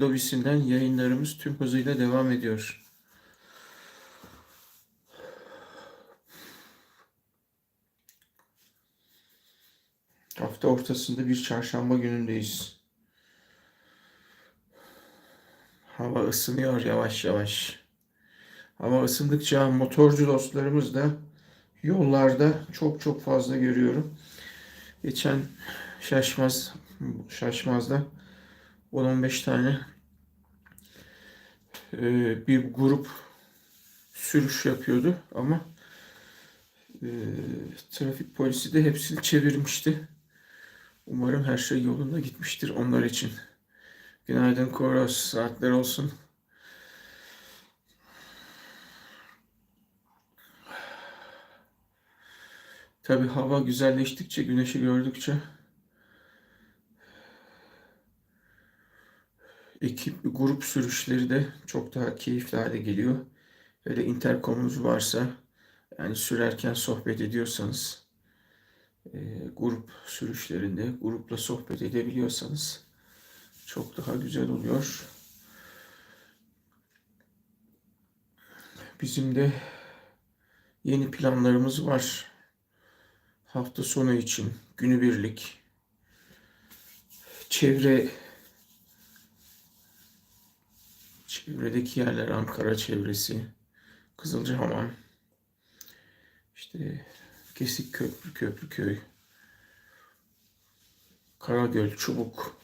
lobisinden yayınlarımız tüm hızıyla devam ediyor. Hafta ortasında bir çarşamba günündeyiz. Hava ısınıyor yavaş yavaş. Hava ısındıkça motorcu dostlarımız da yollarda çok çok fazla görüyorum. Geçen şaşmaz şaşmazda 10-15 tane e, bir grup sürüş yapıyordu ama e, trafik polisi de hepsini çevirmişti. Umarım her şey yolunda gitmiştir onlar için. Günaydın Koros, saatler olsun. Tabi hava güzelleştikçe, güneşi gördükçe ekip, grup sürüşleri de çok daha keyifli hale geliyor. Böyle interkomunuz varsa, yani sürerken sohbet ediyorsanız, e, grup sürüşlerinde grupla sohbet edebiliyorsanız çok daha güzel oluyor. Bizim de yeni planlarımız var. Hafta sonu için günübirlik çevre çevredeki yerler Ankara çevresi, Kızılcahamam, işte Kesik Köprü, Köprüköy, Karagöl, Çubuk.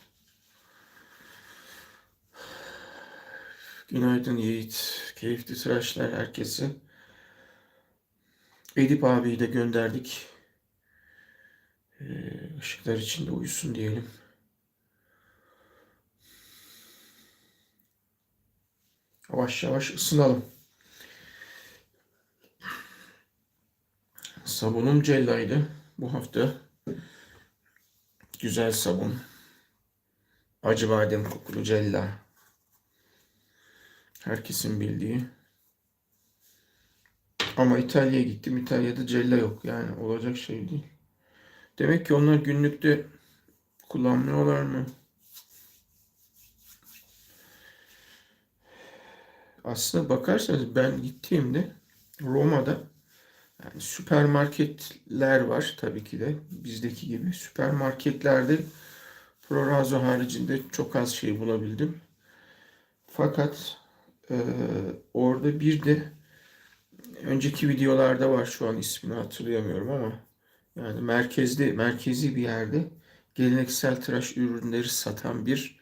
Günaydın Yiğit. Keyifli tıraşlar herkese. Edip abiyi de gönderdik. Ee, ışıklar içinde uyusun diyelim. Yavaş yavaş ısınalım. Sabunum Cella'ydı bu hafta. Güzel sabun. Acı badem kokulu Cella. Herkesin bildiği. Ama İtalya'ya gittim. İtalya'da Cella yok. Yani olacak şey değil. Demek ki onlar günlükte kullanmıyorlar mı? Aslına bakarsanız ben gittiğimde Roma'da yani süpermarketler var tabii ki de bizdeki gibi. Süpermarketlerde Prorazo haricinde çok az şey bulabildim. Fakat e, orada bir de önceki videolarda var şu an ismini hatırlayamıyorum ama yani merkezde merkezi bir yerde geleneksel tıraş ürünleri satan bir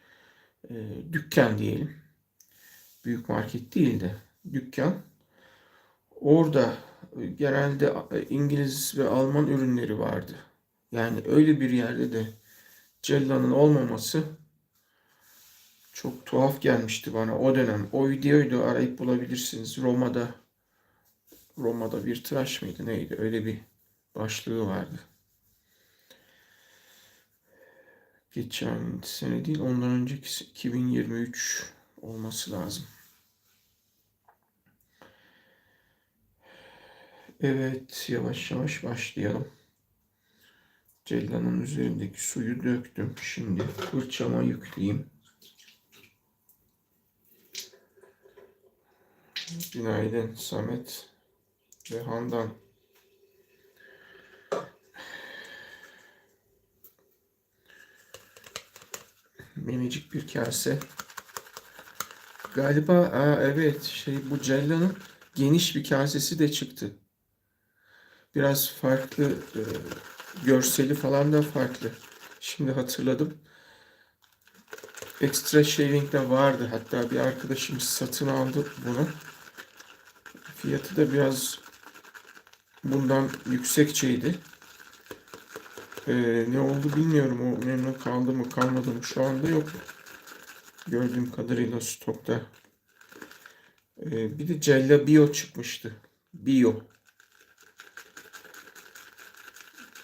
e, dükkan diyelim. Büyük market değil de dükkan. Orada genelde İngiliz ve Alman ürünleri vardı. Yani öyle bir yerde de Cella'nın olmaması çok tuhaf gelmişti bana o dönem. O videoyu da arayıp bulabilirsiniz. Roma'da Roma'da bir tıraş mıydı neydi? Öyle bir başlığı vardı. Geçen sene değil ondan önceki 2023 olması lazım. Evet, yavaş yavaş başlayalım. Cellanın üzerindeki suyu döktüm. Şimdi fırçama yükleyeyim. Günaydın Samet ve Handan. Minicik bir kase. Galiba aa, evet şey bu Cella'nın geniş bir kasesi de çıktı. Biraz farklı e, görseli falan da farklı. Şimdi hatırladım. Extra Shaving de vardı. Hatta bir arkadaşımız satın aldı bunu. Fiyatı da biraz bundan yüksekçeydi. Ee, ne oldu bilmiyorum. O memnun kaldı mı kalmadı mı şu anda yok. Gördüğüm kadarıyla stokta. Ee, bir de Cella Bio çıkmıştı. Bio.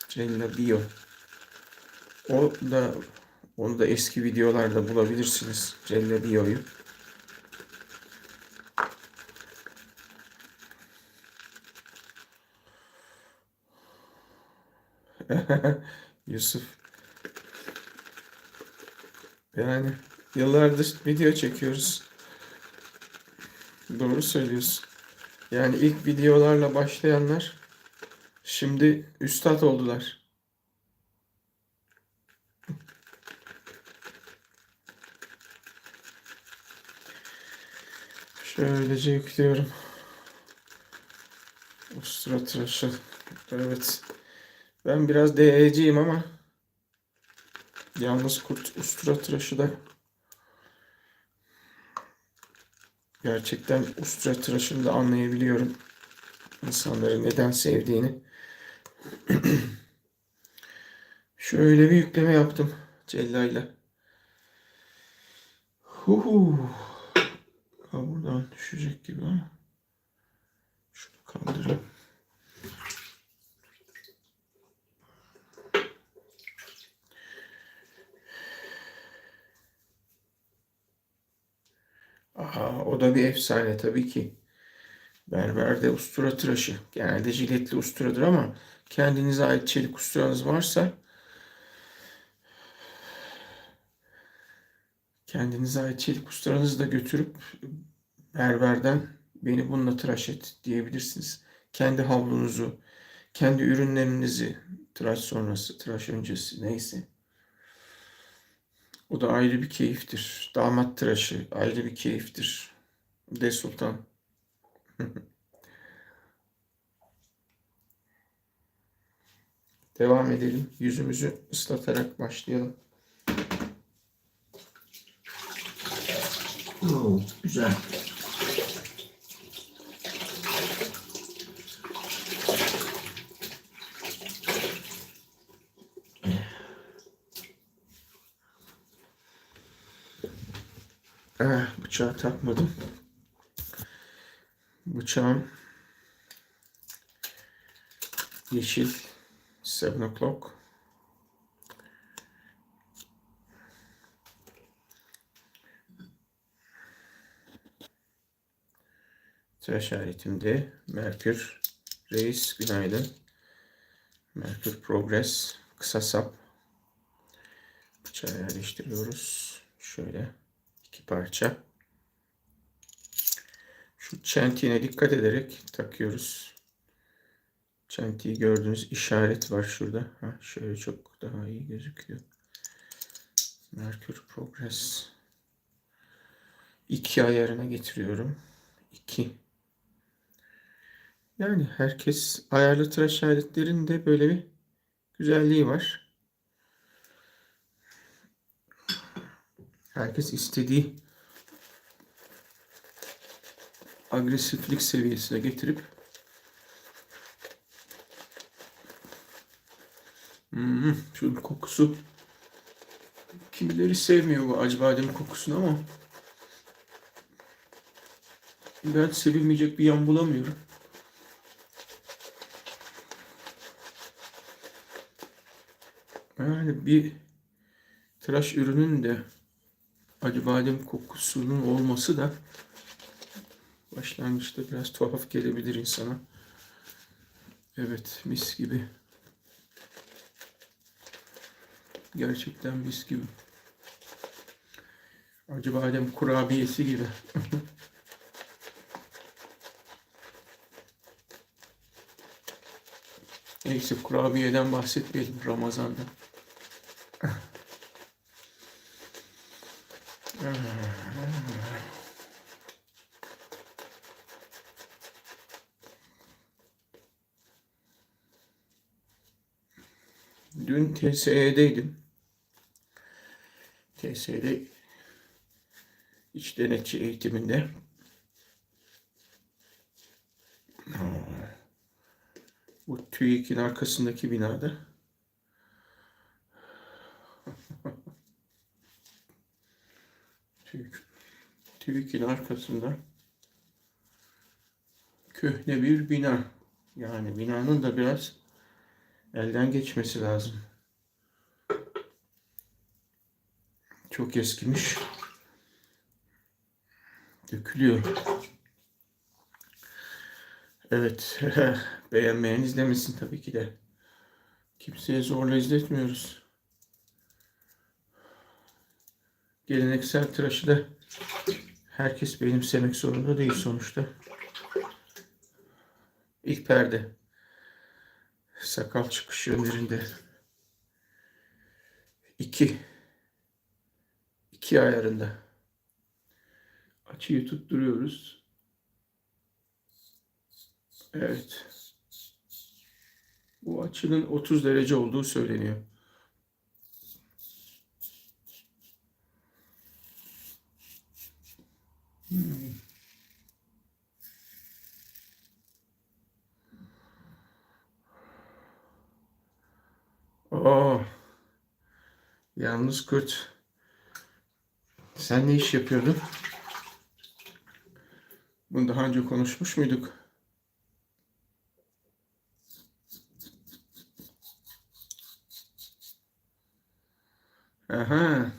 Cella Bio. O da onu da eski videolarda bulabilirsiniz. Cella Bio'yu. Yusuf. Yani Yıllardır video çekiyoruz. Doğru söylüyorsun. Yani ilk videolarla başlayanlar şimdi üstad oldular. Şöylece yüklüyorum. Ustura tıraşı. Evet. Ben biraz DE'ciyim ama yalnız kurt ustura tıraşı da gerçekten ustura tıraşını da anlayabiliyorum. İnsanları neden sevdiğini. Şöyle bir yükleme yaptım Cella'yla. Huhu. Ha, buradan düşecek gibi ama. Şunu kaldırayım. Aha, o da bir efsane tabii ki. Berberde ustura tıraşı. Genelde jiletli usturadır ama kendinize ait çelik usturanız varsa kendinize ait çelik usturanızı da götürüp berberden beni bununla tıraş et diyebilirsiniz. Kendi havlunuzu, kendi ürünlerinizi tıraş sonrası, tıraş öncesi neyse. O da ayrı bir keyiftir. Damat tıraşı ayrı bir keyiftir. De Sultan. Devam edelim. Yüzümüzü ıslatarak başlayalım. Oo, güzel. Bıçağı takmadım. Bıçağım yeşil 7 o'clock. Tıraş aletimde Merkür Reis günaydın. Merkür Progress kısa sap. Bıçağı yerleştiriyoruz. Şöyle iki parça. Şu çentiğine dikkat ederek takıyoruz. Çentiği gördüğünüz işaret var şurada. Ha, şöyle çok daha iyi gözüküyor. Merkür Progress. 2 ayarına getiriyorum. 2. Yani herkes ayarlı tıraş aletlerinde böyle bir güzelliği var. Herkes istediği agresiflik seviyesine getirip Hmm, şunun kokusu. Kimileri sevmiyor bu acı badem kokusunu ama ben sevilmeyecek bir yan bulamıyorum. Yani bir tıraş ürünün de acı badem kokusunun olması da başlangıçta biraz tuhaf gelebilir insana. Evet, mis gibi. Gerçekten mis gibi. Acı badem kurabiyesi gibi. Neyse kurabiyeden bahsetmeyelim Ramazan'da. TSE'deydim. TSE'de iç denetçi eğitiminde. Bu TÜİK'in arkasındaki binada. TÜİK, TÜİK'in arkasında köhne bir bina. Yani binanın da biraz elden geçmesi lazım. Çok eskimiş. Dökülüyor. Evet. Beğenmeyen izlemesin tabii ki de. Kimseye zorla izletmiyoruz. Geleneksel tıraşı da herkes benimsemek zorunda değil sonuçta. İlk perde. Sakal çıkış yönlerinde. İki. İki ayarında. Açıyı tutturuyoruz. Evet. Bu açının 30 derece olduğu söyleniyor. Hmm. Oo. Yalnız Kurt. Sen ne iş yapıyordun? Bunu daha önce konuşmuş muyduk? Aha.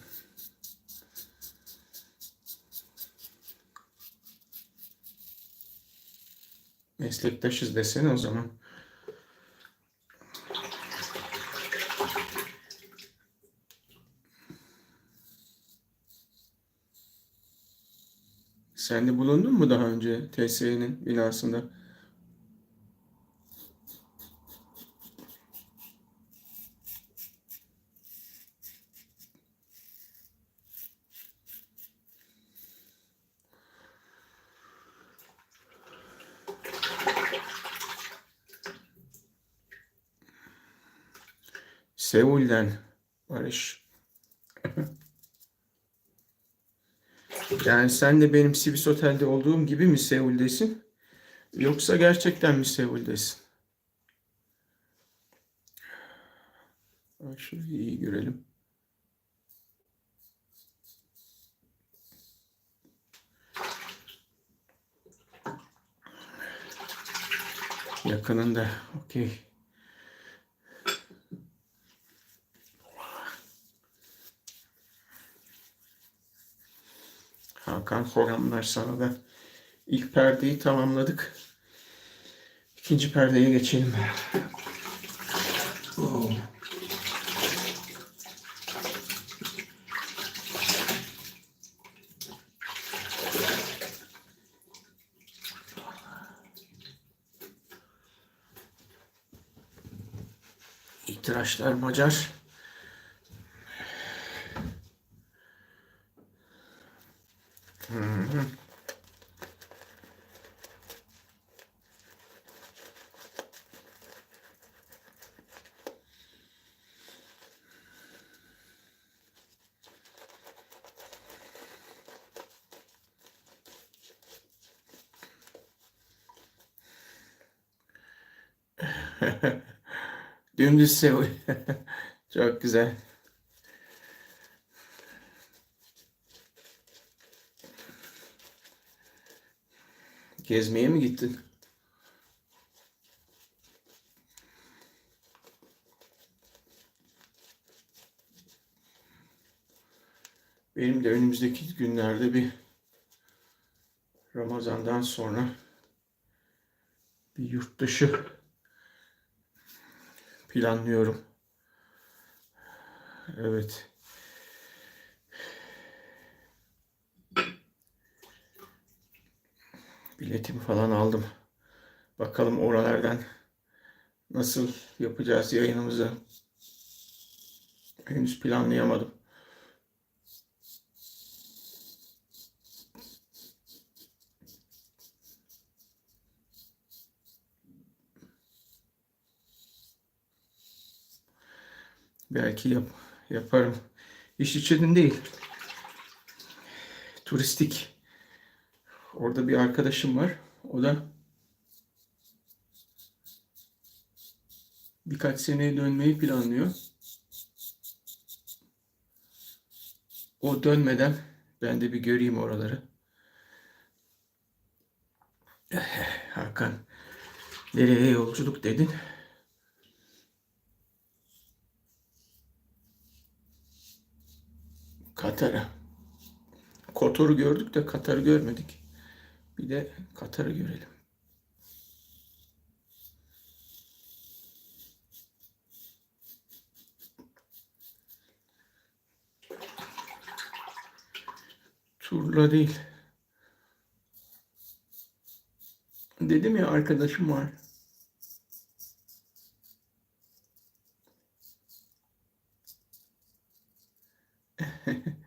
Meslektaşız desene o zaman. Sen de bulundun mu daha önce TSE'nin binasında? Seul'den Barış. Yani sen de benim Swiss Otel'de olduğum gibi mi Seul'desin? Yoksa gerçekten mi Seul'desin? Şurayı iyi görelim. Yakınında. Okey. Hakan selamlar sana da. İlk perdeyi tamamladık. İkinci perdeye geçelim. Oo. İtiraçlar Macar. Dümdüz Seul. Çok güzel. Gezmeye mi gittin? Benim de önümüzdeki günlerde bir Ramazan'dan sonra bir yurt dışı planlıyorum. Evet. Biletimi falan aldım. Bakalım oralardan nasıl yapacağız yayınımızı. Henüz planlayamadım. Belki yap, yaparım. İş için değil. Turistik. Orada bir arkadaşım var. O da birkaç seneye dönmeyi planlıyor. O dönmeden ben de bir göreyim oraları. Hakan, nereye yolculuk dedin? Katar'a. Kotor'u gördük de Katar'ı görmedik. Bir de Katar'ı görelim. Turla değil. Dedim ya arkadaşım var.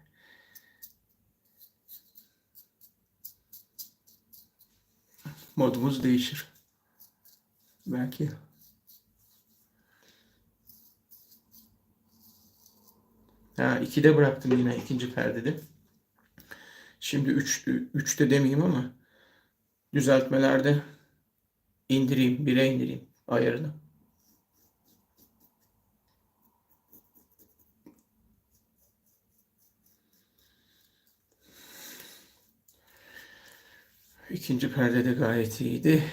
Modumuz değişir. Belki. Ha, 2'de bıraktım yine ikinci perdede. Şimdi 3 3'te demeyeyim ama düzeltmelerde indireyim, 1'e indireyim ayarını. İkinci perde de gayet iyiydi.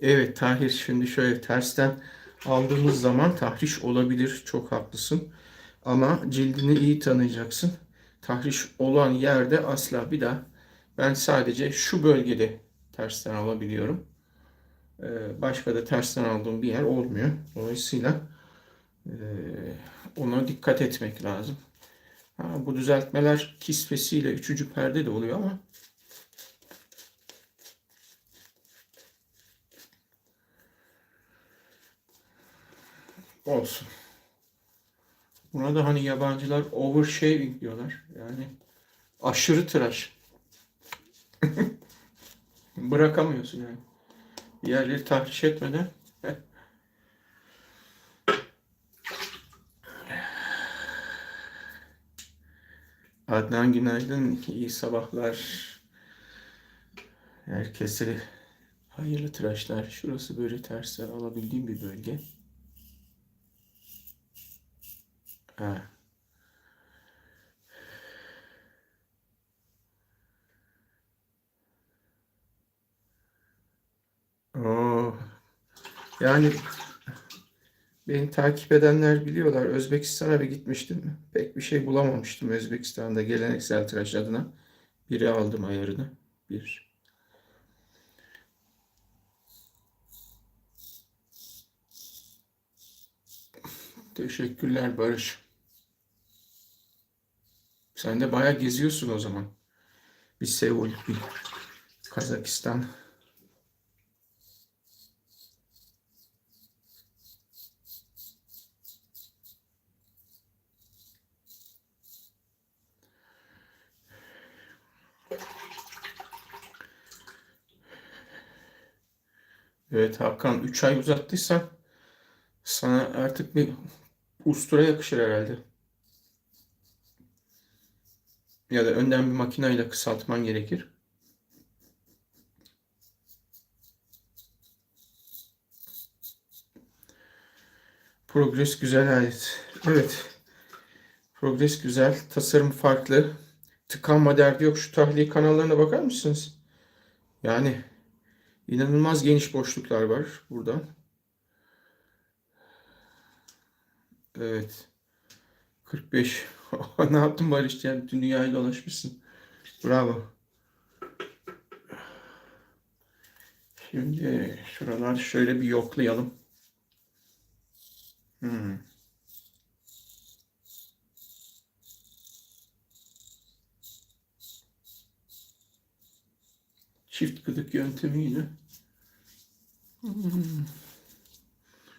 Evet Tahir şimdi şöyle tersten aldığımız zaman tahriş olabilir. Çok haklısın. Ama cildini iyi tanıyacaksın. Tahriş olan yerde asla bir daha ben sadece şu bölgede tersten alabiliyorum. Ee, Başka da tersten aldığım bir yer olmuyor. Dolayısıyla e, ona dikkat etmek lazım. Ha, bu düzeltmeler kisvesiyle üçüncü perde de oluyor ama olsun. Buna da hani yabancılar overshaving diyorlar. Yani aşırı tıraş. Bırakamıyorsun yani. Yerleri tahriş etmeden. Adnan günaydın. İyi sabahlar. Herkese hayırlı tıraşlar. Şurası böyle terse alabildiğim bir bölge. Ha. Oo. Yani beni takip edenler biliyorlar. Özbekistan'a bir gitmiştim. Pek bir şey bulamamıştım Özbekistan'da geleneksel tıraş adına. Biri aldım ayarını. Bir. Teşekkürler Barış. Sen de bayağı geziyorsun o zaman. Bir Seul, bir Kazakistan. Evet Hakan 3 ay uzattıysan sana artık bir ustura yakışır herhalde. Ya da önden bir makineyle kısaltman gerekir. Progress güzel alet. Evet. Progress güzel. Tasarım farklı. Tıkanma derdi yok. Şu tahliye kanallarına bakar mısınız? Yani inanılmaz geniş boşluklar var buradan. Evet. 45. ne yaptın Barış? Yani bütün dünyayı dolaşmışsın. Bravo. Şimdi şuralar şöyle bir yoklayalım. Hmm. Çift gıdık yöntemiyle. Hmm.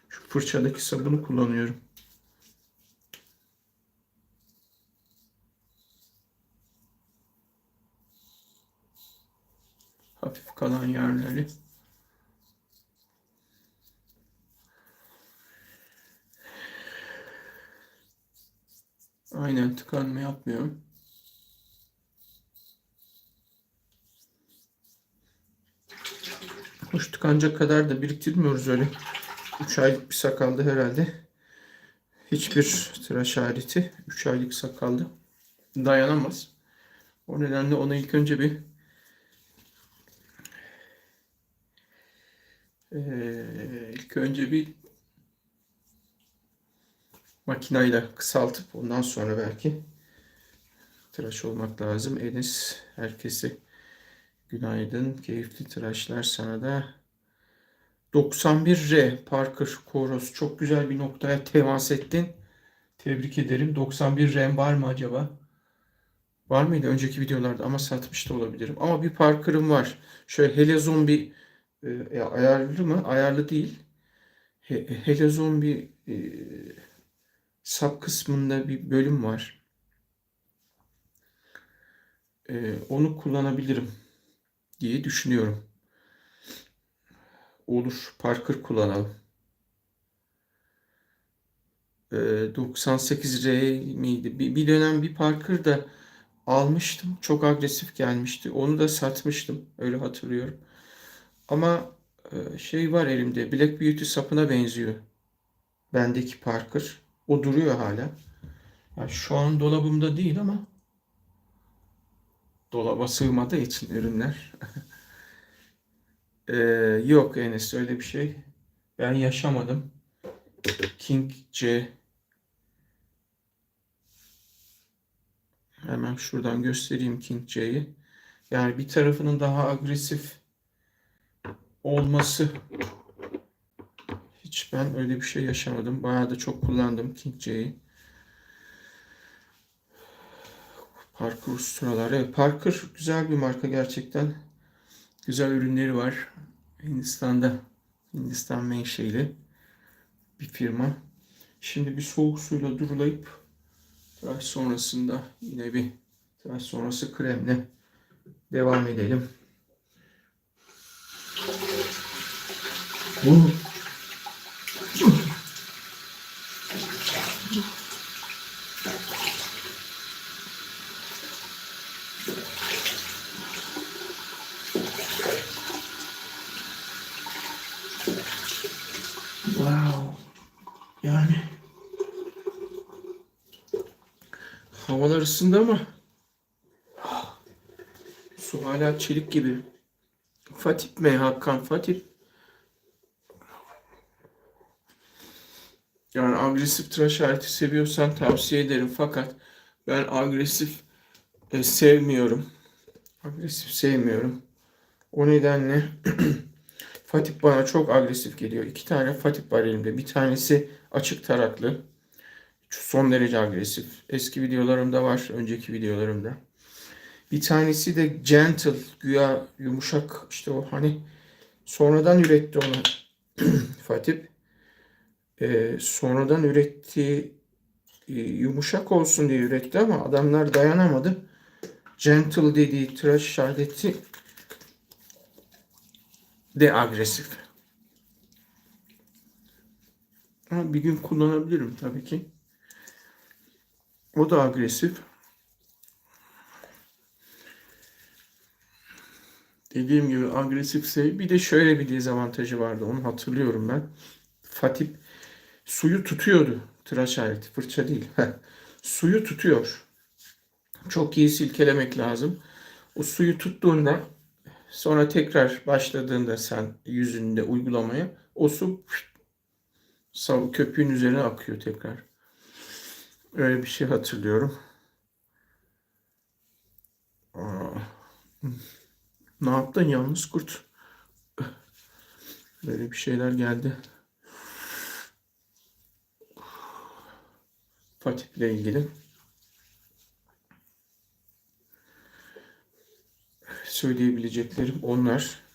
Şu fırçadaki sabunu kullanıyorum. Tıkanma yapmıyorum. Hoş tıkanacak kadar da biriktirmiyoruz öyle. 3 aylık bir sakaldı herhalde. Hiçbir tıraş aleti 3 aylık sakaldı dayanamaz. O nedenle ona ilk önce bir Ee, ilk önce bir makinayla kısaltıp ondan sonra belki tıraş olmak lazım. Enes herkese günaydın. Keyifli tıraşlar sana da. 91R Parker Koros çok güzel bir noktaya temas ettin. Tebrik ederim. 91 R var mı acaba? Var mıydı önceki videolarda ama satmış da olabilirim. Ama bir Parker'ım var. Şöyle helezon bir e, e, ayarlı mı? Ayarlı değil. He, helezon bir e, sap kısmında bir bölüm var. E, onu kullanabilirim diye düşünüyorum. Olur. Parker kullanalım. E, 98R miydi? Bir, bir dönem bir Parker da almıştım. Çok agresif gelmişti. Onu da satmıştım. Öyle hatırlıyorum. Ama e, şey var elimde. Black Beauty sapına benziyor. Bendeki Parker. O duruyor hala. Yani şu an dolabımda değil ama dolaba sığmadığı için ürünler. Ee, yok Enes öyle bir şey. Ben yaşamadım. King C Hemen şuradan göstereyim King C'yi. Yani bir tarafının daha agresif olması hiç ben öyle bir şey yaşamadım. Bayağı da çok kullandım King C'yi. Parker Usturalar. Evet, Parker güzel bir marka gerçekten. Güzel ürünleri var. Hindistan'da Hindistan menşeli bir firma. Şimdi bir soğuk suyla durulayıp tıraş sonrasında yine bir tıraş sonrası kremle devam edelim. Bu Wow. Yani ısındı ama su hala çelik gibi. Fatih mi Hakan Fatih? Yani agresif tıraş aleti seviyorsan tavsiye ederim fakat ben agresif e, sevmiyorum. Agresif sevmiyorum. O nedenle Fatih bana çok agresif geliyor. İki tane Fatih var elimde. Bir tanesi açık taraklı. Son derece agresif. Eski videolarımda var. Önceki videolarımda. Bir tanesi de gentle. Güya yumuşak. işte o hani sonradan üretti onu Fatih. Ee, sonradan ürettiği e, yumuşak olsun diye üretti ama adamlar dayanamadı. Gentle dediği tıraş aleti de agresif. Ama bir gün kullanabilirim tabii ki. O da agresif. Dediğim gibi agresifse bir de şöyle bir dezavantajı vardı. Onu hatırlıyorum ben. Fatih suyu tutuyordu. Tıraş aleti. Fırça değil. suyu tutuyor. Çok iyi silkelemek lazım. O suyu tuttuğunda Sonra tekrar başladığında sen yüzünde uygulamaya o su köpüğün üzerine akıyor tekrar. Öyle bir şey hatırlıyorum. Aa, ne yaptın yalnız kurt? Böyle bir şeyler geldi. Fatih ile ilgili. söyleyebileceklerim onlar.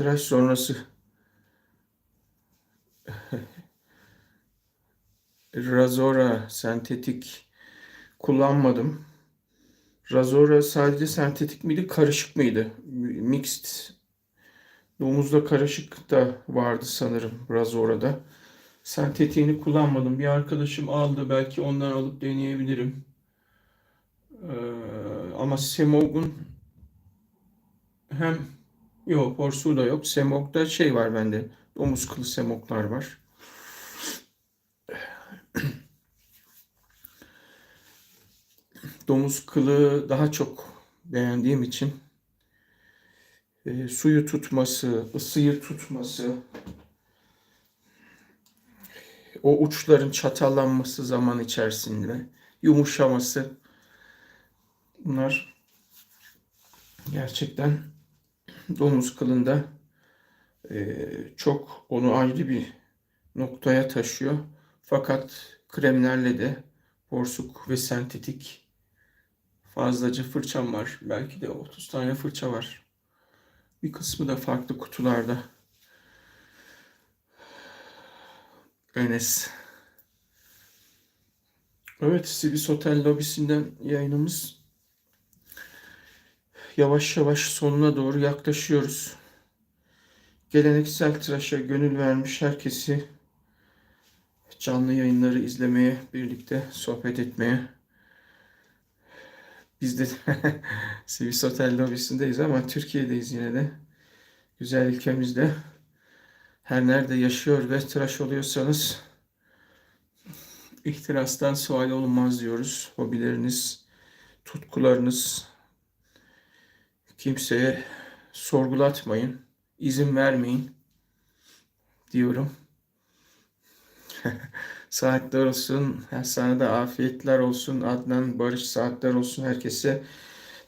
Tıraş sonrası Razora sentetik kullanmadım. Razora sadece sentetik miydi, karışık mıydı? Mixed Domuzda karışık da vardı sanırım Razora'da. Sentetiğini kullanmadım. Bir arkadaşım aldı. Belki ondan alıp deneyebilirim. Ee, ama Semog'un hem yok porsu da yok. Semog'da şey var bende. Domuz kılı semoglar var. Domuz kılı daha çok beğendiğim için e, suyu tutması, ısıyı tutması, o uçların çatallanması zaman içerisinde, yumuşaması bunlar gerçekten domuz kılında e, çok onu ayrı bir noktaya taşıyor. Fakat kremlerle de porsuk ve sentetik fazlaca fırçam var. Belki de 30 tane fırça var. Bir kısmı da farklı kutularda. Enes. Evet, Sibis Otel lobisinden yayınımız yavaş yavaş sonuna doğru yaklaşıyoruz. Geleneksel tıraşa gönül vermiş herkesi canlı yayınları izlemeye, birlikte sohbet etmeye. Biz de Sibis Otel lobisindeyiz ama Türkiye'deyiz yine de. Güzel ülkemizde. Her nerede yaşıyor ve tıraş oluyorsanız ihtirastan sual olunmaz diyoruz. Hobileriniz, tutkularınız kimseye sorgulatmayın, izin vermeyin diyorum. Saatler olsun, da afiyetler olsun. Adnan, Barış saatler olsun herkese.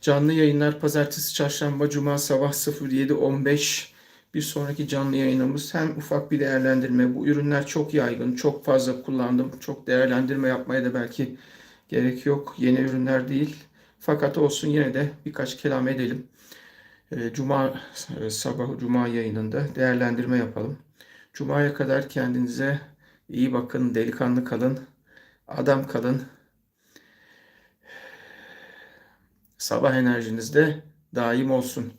Canlı yayınlar pazartesi, çarşamba, cuma sabah 07.15 bir sonraki canlı yayınımız hem ufak bir değerlendirme. Bu ürünler çok yaygın, çok fazla kullandım. Çok değerlendirme yapmaya da belki gerek yok. Yeni ürünler değil. Fakat olsun yine de birkaç kelam edelim. Ee, Cuma e, sabahı Cuma yayınında değerlendirme yapalım. Cuma'ya kadar kendinize iyi bakın, delikanlı kalın, adam kalın. Sabah enerjiniz de daim olsun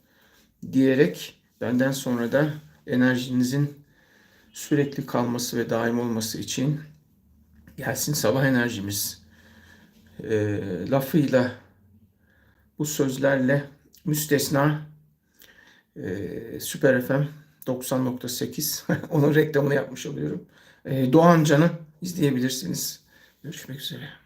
diyerek benden sonra da enerjinizin sürekli kalması ve daim olması için gelsin sabah enerjimiz e, lafıyla bu sözlerle müstesna e, Süper FM 90.8 onun reklamını yapmış oluyorum. E, Doğan Can'ı izleyebilirsiniz. Görüşmek üzere.